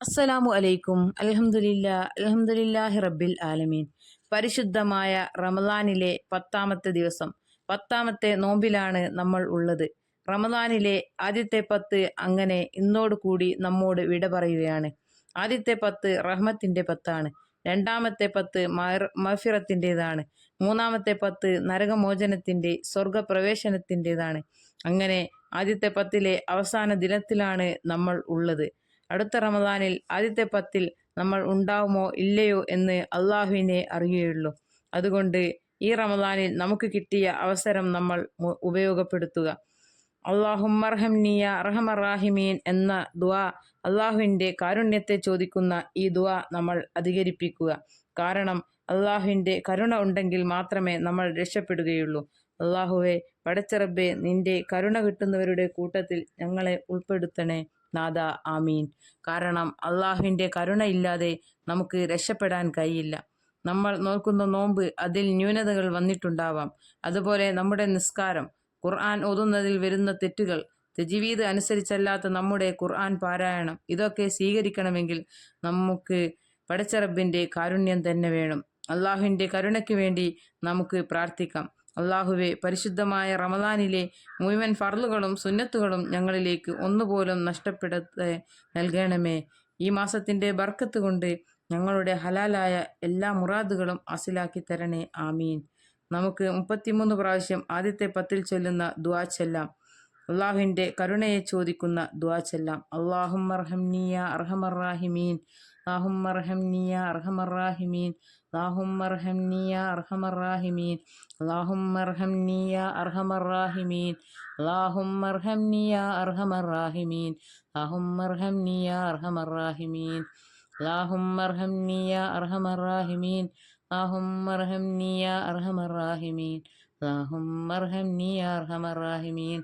അസ്സലാമു അലൈക്കും. അലഹമുല്ല അലഹമുല്ലാഹി റബ്ബിൽ ആലമീൻ. പരിശുദ്ധമായ റമദാനിലെ പത്താമത്തെ ദിവസം പത്താമത്തെ നോമ്പിലാണ് നമ്മൾ ഉള്ളത്. റമദാനിലെ ആദ്യത്തെ പത്ത് അങ്ങനെ ഇന്നോടുകൂടി നമ്മോട് വിട പറയുകയാണ്. ആദ്യത്തെ പത്ത് റഹ്മത്തിന്റെ പത്താണ്. രണ്ടാമത്തെ പത്ത് മഫിറത്തിന്റെതാണ് മൂന്നാമത്തെ പത്ത് നരകമോചനത്തിന്റെ സ്വർഗപ്രവേശനത്തിന്റെതാണ്. അങ്ങനെ ആദ്യത്തെ പത്തിലെ അവസാന ദിനത്തിലാണ് നമ്മൾ ഉള്ളത്. അടുത്ത റമദാനിൽ ആദ്യത്തെ പത്തിൽ നമ്മൾ ഉണ്ടാവുമോ ഇല്ലയോ എന്ന് അള്ളാഹുവിനെ അറിയുകയുള്ളൂ. അതുകൊണ്ട് ഈ റമദാനിൽ നമുക്ക് കിട്ടിയ അവസരം നമ്മൾ ഉപയോഗപ്പെടുത്തുക. അള്ളാഹുമർഹംനിയ റഹമറാഹിമീൻ എന്ന ദുവാ അള്ളാഹുവിന്റെ കാരുണ്യത്തെ ചോദിക്കുന്ന ഈ ദുവാ നമ്മൾ അധികരിപ്പിക്കുക. കാരണം അള്ളാഹുവിന്റെ കരുണ ഉണ്ടെങ്കിൽ മാത്രമേ നമ്മൾ രക്ഷപ്പെടുകയുള്ളൂ. അള്ളാഹുവെ പടച്ചറബെ നിന്റെ കരുണ കിട്ടുന്നവരുടെ കൂട്ടത്തിൽ ഞങ്ങളെ ഉൾപ്പെടുത്തണേ. നാദ ആമീൻ. കാരണം അള്ളാഹുവിന്റെ കരുണയില്ലാതെ നമുക്ക് രക്ഷപ്പെടാൻ കഴിയില്ല. നമ്മൾ നോക്കുന്ന നോമ്പ് അതിൽ ന്യൂനതകൾ വന്നിട്ടുണ്ടാവാം. അതുപോലെ നമ്മുടെ നിസ്കാരം ഖുർആൻ ഓതുന്നതിൽ വരുന്ന തെറ്റുകൾ തെജീവീത് അനുസരിച്ചല്ലാത്ത നമ്മുടെ ഖുർആൻ പാരായണം ഇതൊക്കെ സ്വീകരിക്കണമെങ്കിൽ നമുക്ക് പടച്ചറബിന്റെ കാരുണ്യം തന്നെ വേണം. അള്ളാഹുവിന്റെ കരുണയ്ക്ക് വേണ്ടി നമുക്ക് പ്രാർത്ഥിക്കാം. അള്ളാഹുവെ പരിശുദ്ധമായ റമദാനിലെ മുഴുവൻ ഫർലുകളും സുന്നത്തുകളും ഞങ്ങളിലേക്ക് ഒന്നുപോലും നഷ്ടപ്പെടാതെ നൽകണമേ. ഈ മാസത്തിന്റെ ബർക്കത്ത് കൊണ്ട് ഞങ്ങളുടെ ഹലാലായ എല്ലാ മുറാദുകളും അസിലാക്കി തരണേ. ആമീൻ. നമുക്ക് മുപ്പത്തിമൂന്ന് പ്രാവശ്യം ആദ്യത്തെ പത്തിൽ ചൊല്ലുന്ന ദുവാ ചെല്ലാം. അള്ളാഹുവിൻ്റെ കരുണയെ ചോദിക്കുന്ന ദുവാ ചെല്ലാം അള്ളാഹും അർഹംനിയ അർഹമറാഹിമീൻ اللهم ارحمني يا ارحم الراحمين اللهم ارحمني يا ارحم الراحمين اللهم ارحمني يا ارحم الراحمين اللهم ارحمني يا ارحم الراحمين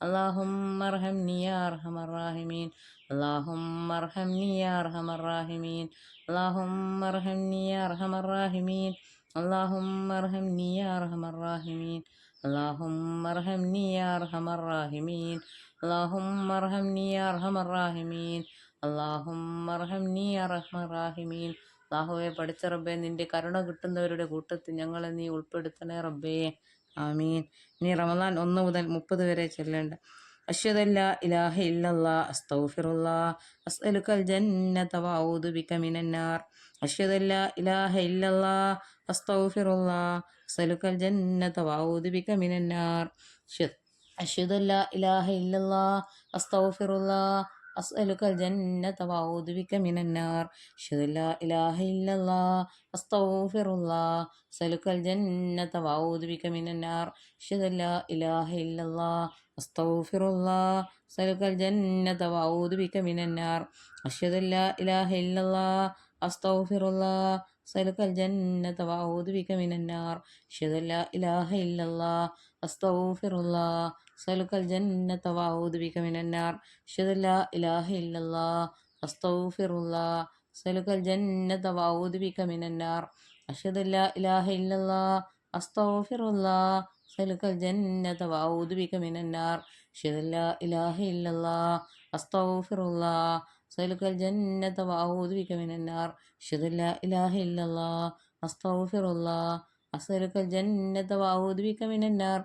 اللهم ارحمني يا ارحم الراحمين اللهم ارحمني يا ارحم الراحمين اللهم ارحمني يا ارحم الراحمين اللهم ارحمني يا ارحم الراحمين اللهم ارحمني يا ارحم الراحمين اللهم ارحمني يا ارحم الراحمين اللهم ارحمني يا ارحم الراحمين അള്ളാഹുവെ പഠിച്ച റബ്ബേ നിന്റെ കരുണ കിട്ടുന്നവരുടെ കൂട്ടത്തിൽ ഞങ്ങളെ നീ ഉൾപ്പെടുത്തണേ റബ്ബേ ആമീൻ ഇനി റമദാൻ ഒന്ന് മുതൽ മുപ്പത് വരെ ചെല്ലേണ്ട അഷ്ഹദല്ല ഇലാഹ ഇല്ലല്ലാ അസ്തഗ്ഫിറുല്ലാ അസ്അലുക്കൽ ജന്നത വഅഊദു ബിക മിനന്നാർ അഷ്ഹദല്ല ഇലാഹ ഇല്ലല്ലാ അസ്തഗ്ഫിറുല്ലാ അസ്അലുക്കൽ ജന്നത വഅഊദു ബിക മിനന്നാർ അഷ്ഹദല്ല ഇലാഹ ഇല്ലല്ലാ അസ്തഗ്ഫിറുല്ലാ أسألك الجنة وأعوذ بك من النار أشهد أن لا إله إلا الله أستغفر الله أسألك الجنة وأعوذ بك من النار أشهد أن لا إله إلا الله أستغفر الله أسألك الجنة وأعوذ بك من النار أشهد أن لا إله إلا الله أستغفر الله അസ്അലുക്കൽ ജന്നത വൗദുബിക മിനന്നാർ അഷ്ഹദു ലാ ഇലാഹ ഇല്ലല്ലാഹ് അസ്തഗ്ഫിറുല്ലാഹ് അസ്അലുക്കൽ ജന്നത വൗദുബിക മിനന്നാർ അഷ്ഹദു ലാ ഇലാഹ ഇല്ലല്ലാഹ് അസ്തഗ്ഫിറുല്ലാഹ് അസ്അലുക്കൽ ജന്നത വൗദുബിക മിനന്നാർ അഷ്ഹദു ലാ ഇലാഹ ഇല്ലല്ലാഹ് അസ്തഗ്ഫിറുല്ലാഹ് أسألك الجنة وأعوذ بك من النار. أشهد أن لا إله إلا സലുക്കൽ ജന്നത വഊദു ബിക മിനന്നാർ. അഷ്ഹദു ലാ ഇലാഹ ഇല്ലല്ലാഹ്. അസ്തഗ്ഫിറുല്ലാഹ് സലുക്കൽ ജന്നത വഊദു ബിക മിനന്നാർ. അഷ്ഹദു ലാ ഇലാഹ ഇല്ലല്ലാഹ്. അസ്തഗ്ഫിറുല്ലാഹ് സലുക്കൽ ജന്നത വഊദു ബിക മിനന്നാർ. അഷ്ഹദു ലാ ഇലാഹ ഇല്ലല്ലാഹ്. അസ്തഗ്ഫിറുല്ലാഹ് സലുക്കൽ ജന്നത വഊദു ബിക മിനന്നാർ. അഷ്ഹദു ലാ ഇലാഹ ഇല്ലല്ലാഹ്. അസ്തഗ്ഫിറുല്ലാഹ് അസ്തഗ്ഫിറുല്ലാഹ് അസ്തഗ്ഫിറുല്ലാഹ് അസ്തഗ്ഫിറുല്ലാഹ് അസ്തഗ്ഫിറുല്ലാഹ്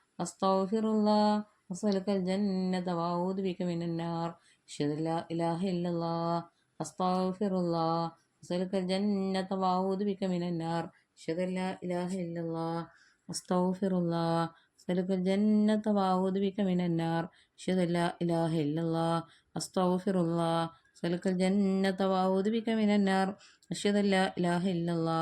അസ്തൗഫിറുല്ലാ അസ്വലുക്കൽ ജന്നത വാഊദ് ബിക മിനന്നാർ. അഷ്ഹദു ലാ ഇലാഹ ഇല്ലല്ലാ അസ്തൗഫിറുല്ലാ അസ്വലുക്കൽ ജന്നത വാഊദ് ബിക മിനന്നാർ. അഷ്ഹദു ലാ ഇലാഹ ഇല്ലല്ലാ അസ്തൗഫിറുല്ലാ അസ്വലുക്കൽ ജന്നത വാഊദ് ബിക മിനന്നാർ. അഷ്ഹദു ലാ ഇലാഹ ഇല്ലല്ലാ അസ്തൗഫിറുല്ലാ അസ്വലുക്കൽ ജന്നത വാഊദ് ബിക മിനന്നാർ. അഷ്ഹദു ലാ ഇലാഹ ഇല്ലല്ലാ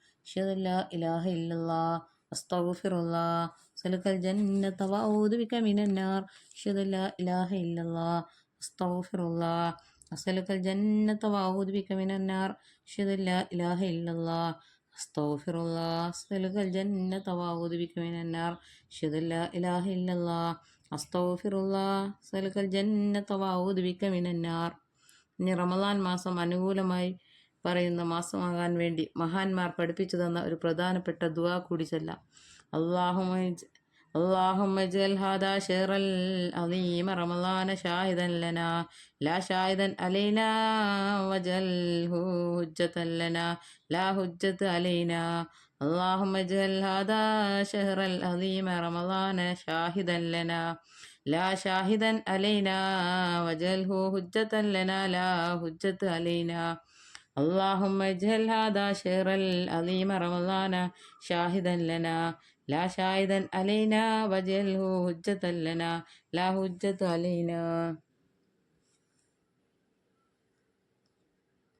أشهد أن لا إله إلا الله أستغفر الله أسألك الجنة وأعوذ بك من النار أشهد أن لا إله إلا الله أستغفر الله أسألك الجنة وأعوذ بك من النار أشهد أن لا إله إلا الله أستغفر الله أسألك الجنة وأعوذ بك من النار أشهد أن لا إله إلا الله أستغفر الله أسألك الجنة وأعوذ بك من النار ഇനി റമദാൻ മാസം അനുകൂലമായി പറയുന്ന മാസമാകാൻ വേണ്ടി മഹാന്മാർ പഠിപ്പിച്ചു തന്ന ഒരു പ്രധാനപ്പെട്ട ദുആ കൂടി ചൊല്ലാം അള്ളാഹുമ اللهم اجعل هذا شهر العظيم رمضان شاهدا لنا لا شاهدا علينا واجعله حجة لنا لا حجة علينا اللهم اجعل هذا شهر العظيم رمضان شاهدا لنا لا شاهدا علينا واجعله حجة لنا لا حجة علينا اللهم اجعل هذا شهر العظيم رمضان شاهدا لنا لا شاهدا علينا واجعله حجة لنا لا حجة علينا